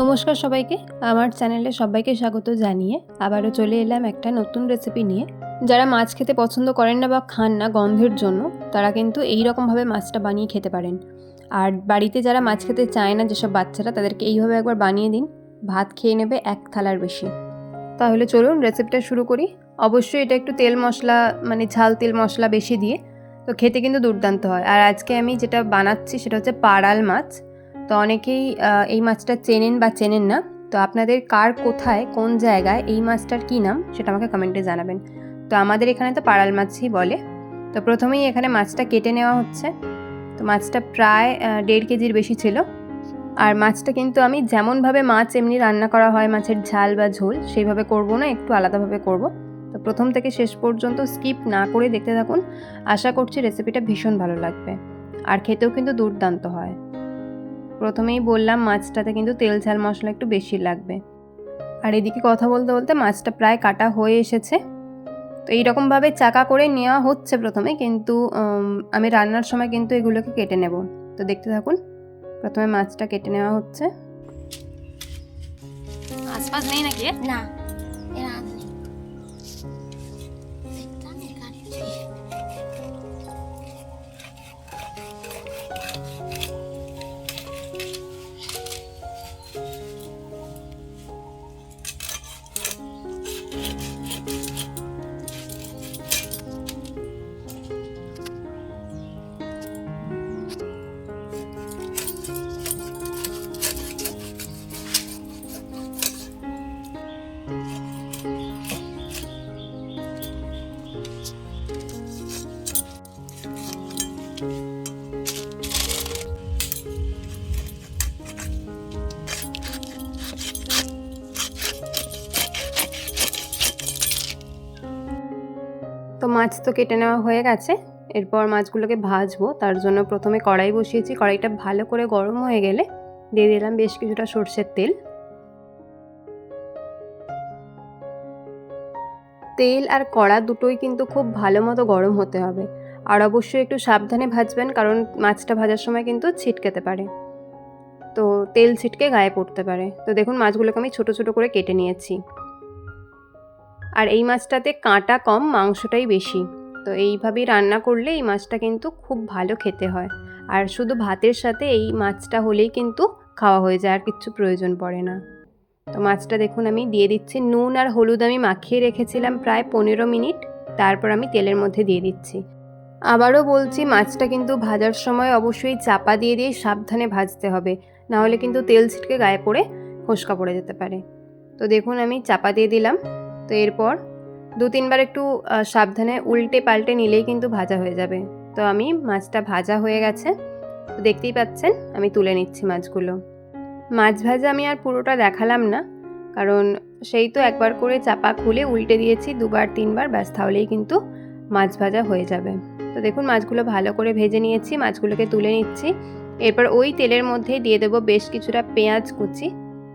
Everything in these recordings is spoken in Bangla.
নমস্কার সবাইকে। আমার চ্যানেলে সবাইকে স্বাগত জানিয়ে আবারও চলে এলাম একটা নতুন রেসিপি নিয়ে। যারা মাছ খেতে পছন্দ করেন না বা খান না গন্ধের জন্য, তারা কিন্তু এই রকমভাবে মাছটা বানিয়ে খেতে পারেন। আর বাড়িতে যারা মাছ খেতে চায় না, যেসব বাচ্চারা, তাদেরকে এইভাবে একবার বানিয়ে দিন। ভাত খেয়ে নেবে এক থালার বেশি। তাহলে চলুন রেসিপিটা শুরু করি। অবশ্যই এটা একটু তেল মশলা মানে ঝাল তেল মশলা বেশি দিয়ে, তো খেতে কিন্তু দুর্দান্ত হয়। আর আজকে আমি যেটা বানাচ্ছি, সেটা হচ্ছে পাড়াল মাছ। তো অনেকেই এই মাছটা চেনেন বা চেনেন না। তো আপনাদের কার কোথায়, কোন জায়গায় এই মাছটার কী নাম, সেটা আমাকে কমেন্টে জানাবেন। তো আমাদের এখানে তো পাড়াল মাছই বলে। তো প্রথমেই এখানে মাছটা কেটে নেওয়া হচ্ছে। তো মাছটা প্রায় দেড় কেজির বেশি ছিল। আর মাছটা কিন্তু আমি যেমনভাবে মাছ এমনি রান্না করা হয়, মাছের ঝাল বা ঝোল, সেইভাবে করব না, একটু আলাদাভাবে করব। তো প্রথম থেকে শেষ পর্যন্ত স্কিপ না করে দেখতে থাকুন। আশা করছি রেসিপিটা ভীষণ ভালো লাগবে। আর খেতেও কিন্তু দুর্দান্ত হয়। প্রথমেই বললাম মাছটাতে কিন্তু তেল ঝাল মশলা একটু বেশি লাগবে। আর এদিকে কথা বলতে বলতে মাছটা প্রায় কাটা হয়ে এসেছে। তো এইরকমভাবে চাকা করে নেওয়া হচ্ছে প্রথমে কিন্তু আমি রান্নার সময় কিন্তু এগুলোকে কেটে নেব। তো দেখতে থাকুন প্রথমে মাছটা কেটে নেওয়া হচ্ছে। আশপাশ নেই নাকি? না। তো মাছ তো কেটে নেওয়া হয়ে গেছে। এরপর মাছগুলোকে ভাজবো। তার জন্য প্রথমে কড়াই বসিয়েছি। কড়াইটা ভালো করে গরম হয়ে গেলে দিয়ে দিলাম বেশ কিছুটা সর্ষের তেল। তেল আর কড়া দুটোই কিন্তু খুব ভালো মতো গরম হতে হবে। আর অবশ্যই একটু সাবধানে ভাজবেন, কারণ মাছটা ভাজার সময় কিন্তু ছিটকেতে পারে। তো তেল ছিটকে গায়ে পড়তে পারে। তো দেখুন, মাছগুলোকে আমি ছোট ছোট করে কেটে নিয়েছি। আর এই মাছটাতে কাঁটা কম, মাংসটাই বেশি। তো এইভাবেই রান্না করলে এই মাছটা কিন্তু খুব ভালো খেতে হয়। আর শুধু ভাতের সাথে এই মাছটা হলেই কিন্তু খাওয়া হয়ে যায়, আর কিচ্ছু প্রয়োজন পড়ে না। তো মাছটা দেখুন, আমি দিয়ে দিচ্ছি নুন আর হলুদ আমি মাখিয়ে রেখেছিলাম প্রায় পনেরো মিনিট। তারপর আমি তেলের মধ্যে দিয়ে দিচ্ছি। আবারও বলছি, মাছটা কিন্তু ভাজার সময় অবশ্যই চাপা দিয়ে দিয়ে সাবধানে ভাজতে হবে। নাহলে কিন্তু তেল ছিটকে গায়ে পড়ে ফোসকা পড়ে যেতে পারে। তো দেখুন, আমি চাপা দিয়ে দিলাম। তো এরপর দু তিনবার একটু সাবধানে উল্টে পাল্টে নিলেই কিন্তু ভাজা হয়ে যাবে। তো আমি মাছটা ভাজা হয়ে গেছে। তো দেখতেই পাচ্ছেন, আমি তুলে নিচ্ছি মাছগুলো। মাছ ভাজা আমি আর পুরোটা দেখালাম না, কারণ সেই তো একবার করে চাপা খুলে উল্টে দিয়েছি, দুবার, তিনবার, ব্যাস, তাহলেই কিন্তু মাছ ভাজা হয়ে যাবে। তো দেখুন, মাছগুলো ভালো করে ভেজে নিয়েছি, মাছগুলোকে তুলে নিচ্ছি। এরপর ওই তেলের মধ্যে দিয়ে দেবো বেশ কিছুটা পেঁয়াজ কুচি।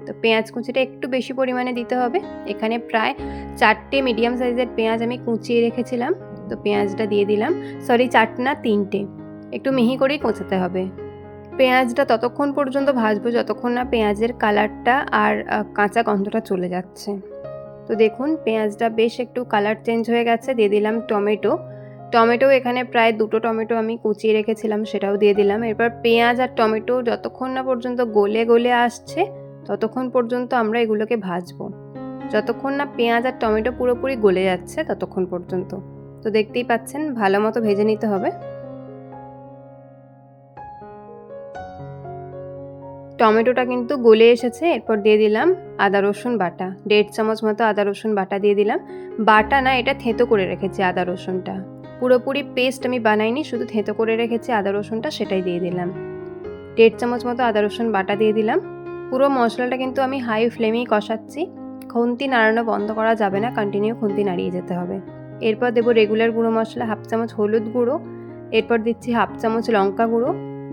তো পেঁয়াজ কুচিটা একটু বেশি পরিমাণে দিতে হবে। এখানে প্রায় চারটে মিডিয়াম সাইজের পেঁয়াজ আমি কুচিয়ে রেখেছিলাম। তো পেঁয়াজটা দিয়ে দিলাম। সরি চারটে না, তিনটে। একটু মিহি করেই কোচাতে হবে। পেঁয়াজটা ততক্ষণ পর্যন্ত ভাজবো যতক্ষণ না পেঁয়াজের কালারটা আর কাঁচা গন্ধটা চলে যাচ্ছে। তো দেখুন, পেঁয়াজটা বেশ একটু কালার চেঞ্জ হয়ে গেছে। দিয়ে দিলাম টমেটো। টমেটো এখানে প্রায় দুটো টমেটো আমি কুচিয়ে রেখেছিলাম, সেটাও দিয়ে দিলাম। এরপর পেঁয়াজ আর টমেটো যতক্ষণ না পর্যন্ত গলে গলে আসছে ততক্ষণ পর্যন্ত আমরা এগুলোকে ভাজবো। যতক্ষণ না পেঁয়াজ আর টমেটো পুরোপুরি গলে যাচ্ছে ততক্ষণ পর্যন্ত। তো দেখতেই পাচ্ছেন, ভালো মতো ভেজে নিতে হবে। টমেটোটা কিন্তু গলে এসেছে, এরপর দিয়ে দিলাম আদা, রসুন, বাটা। দেড় চামচ মতো আদা, রসুন, বাটা দিয়ে দিলাম। বাটা না, এটা থেঁতো করে রেখেছি আদা, রসুনটা। পুরোপুরি পেস্ট আমি বানাইনি, শুধু থেঁতো করে রেখেছি আদা, রসুনটা, সেটাই দিয়ে দিলাম। দেড় চামচ মতো আদা, রসুন, বাটা দিয়ে দিলাম। পুরো মশলাটা কিন্তু আমি হাই ফ্লেমেই কষাচ্ছি। খুন্তি নাড়ানো বন্ধ করা যাবে না কন্টিনিউ খুন্তি নাড়িয়ে যেতে হবে। এরপর দেবো রেগুলার গুঁড়ো মশলা হাফ চামচ হলুদ গুঁড়ো, এরপর দিচ্ছি হাফ চামচ লঙ্কা গুঁড়ো।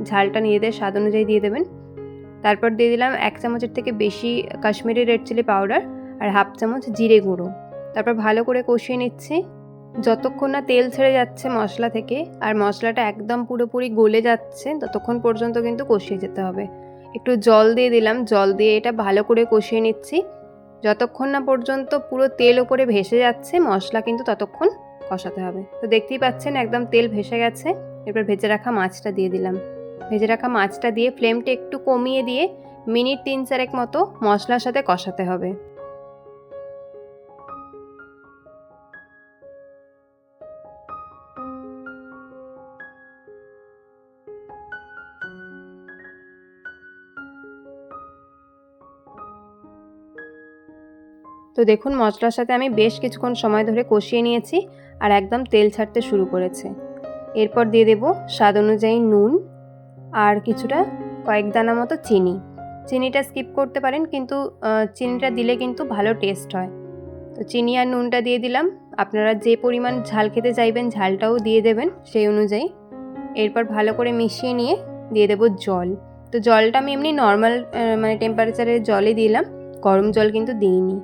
ঝালটা নিজেদের স্বাদ অনুযায়ী দিয়ে দেবেন। তারপর দিয়ে দিলাম এক চামচের থেকে বেশি কাশ্মীরি রেড চিলি পাউডার আর হাফ চামচ জিরে গুঁড়ো। তারপর ভালো করে কষিয়ে নিচ্ছি। যতক্ষণ না তেল ছেড়ে যাচ্ছে মশলা থেকে, আর মশলাটা একদম পুরোপুরি গলে যাচ্ছে, ততক্ষণ পর্যন্ত কিন্তু কষিয়ে যেতে হবে। একটু জল দিয়ে দিলাম। জল দিয়ে এটা ভালো করে কষিয়ে নিচ্ছি। যতক্ষণ না পর্যন্ত পুরো তেল ওপরে ভেসে যাচ্ছে, মশলা কিন্তু ততক্ষণ কষাতে হবে। তো দেখতেই পাচ্ছেন একদম তেল ভেসে গেছে। এরপর ভেজে রাখা মাছটা দিয়ে দিলাম। ভেজে রাখা মাছটা দিয়ে ফ্লেমটা একটু কমিয়ে দিয়ে মিনিট তিন চারেক মতো মশলার সাথে কষাতে হবে। তো দেখুন, মশলার সাথে আমি বেশ কিছুক্ষণ সময় ধরে কষিয়ে নিয়েছি আর একদম তেল ছাড়তে শুরু করেছে। এরপর দিয়ে দেব স্বাদ অনুযায়ী নুন আর কিছুটা কয়েক দানা মতো চিনি। চিনিটা স্কিপ করতে পারেন কিন্তু চিনিটা দিলে কিন্তু ভালো টেস্ট হয়। তো চিনি আর নুনটা দিয়ে দিলাম। আপনারা যে পরিমাণ ঝাল খেতে চাইবেন ঝালটাও দিয়ে দেবেন সেই অনুযায়ী। এরপর ভালো করে মিশিয়ে নিয়ে দিয়ে দেবো জল। তো জলটা আমি এমনি নর্মাল মানে টেম্পারেচারের জলই দিলাম। গরম জল কিন্তু দিইনি।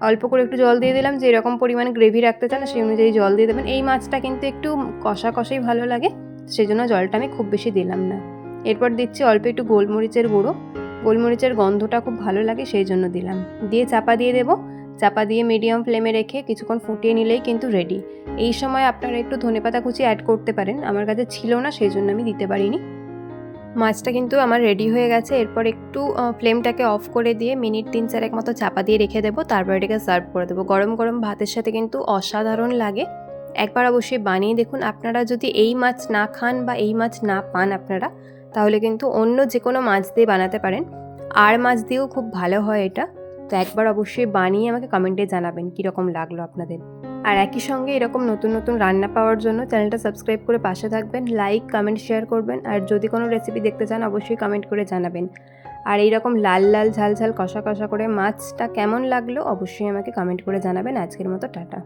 অল্প করে একটু জল দিয়ে দিলাম, যে এরকম পরিমাণে গ্রেভি রাখতে চান সেই অনুযায়ী জল দিয়ে দেবেন। এই মাছটা কিন্তু একটু কষা কষাই ভালো লাগে সেই জন্য জলটা আমি খুব বেশি দিলাম না। এরপর দিচ্ছি অল্প একটু গোলমরিচের গুঁড়ো। গোলমরিচের গন্ধটা খুব ভালো লাগে, সেই জন্য দিলাম। দিয়ে চাপা দিয়ে দেবো। চাপা দিয়ে মিডিয়াম ফ্লেমে রেখে কিছুক্ষণ ফুটিয়ে নিলেই কিন্তু রেডি এই সময় আপনারা একটু ধনেপাতা কুচি অ্যাড করতে পারেন, আমার কাছে ছিল না, সেই জন্য আমি দিতে পারিনি। মাছটা কিন্তু আমার রেডি হয়ে গেছে। এরপর একটু ফ্লেমটাকে অফ করে দিয়ে মিনিট তিন চারেক মতো চাপা দিয়ে রেখে দেবো। তারপর এটাকে সার্ভ করে দেবো। গরম গরম ভাতের সাথে কিন্তু অসাধারণ লাগে। একবার অবশ্যই বানিয়ে দেখুন। আপনারা যদি এই মাছ না খান বা এই মাছ না পান আপনারা, তাহলে কিন্তু অন্য যে কোনো মাছ দিয়ে বানাতে পারেন। আর মাছ দিয়েও খুব ভালো হয় এটা। তো একবার অবশ্যই বানিয়ে আমাকে কমেন্টে জানাবেন কীরকম লাগল আপনাদের। আর একই সঙ্গে এরকম নতুন নতুন রান্না পাওয়ার জন্য চ্যানেলটা সাবস্ক্রাইব করে পাশে থাকবেন, লাইক কমেন্ট শেয়ার করবেন আর যদি কোনো রেসিপি দেখতে চান অবশ্যই কমেন্ট করে জানাবেন। আর এইরকম লাল লাল, ঝাল ঝাল, কষা কষা করে মাছটা কেমন লাগল অবশ্যই আমাকে কমেন্ট করে জানাবেন। আজকের মতো টাটা।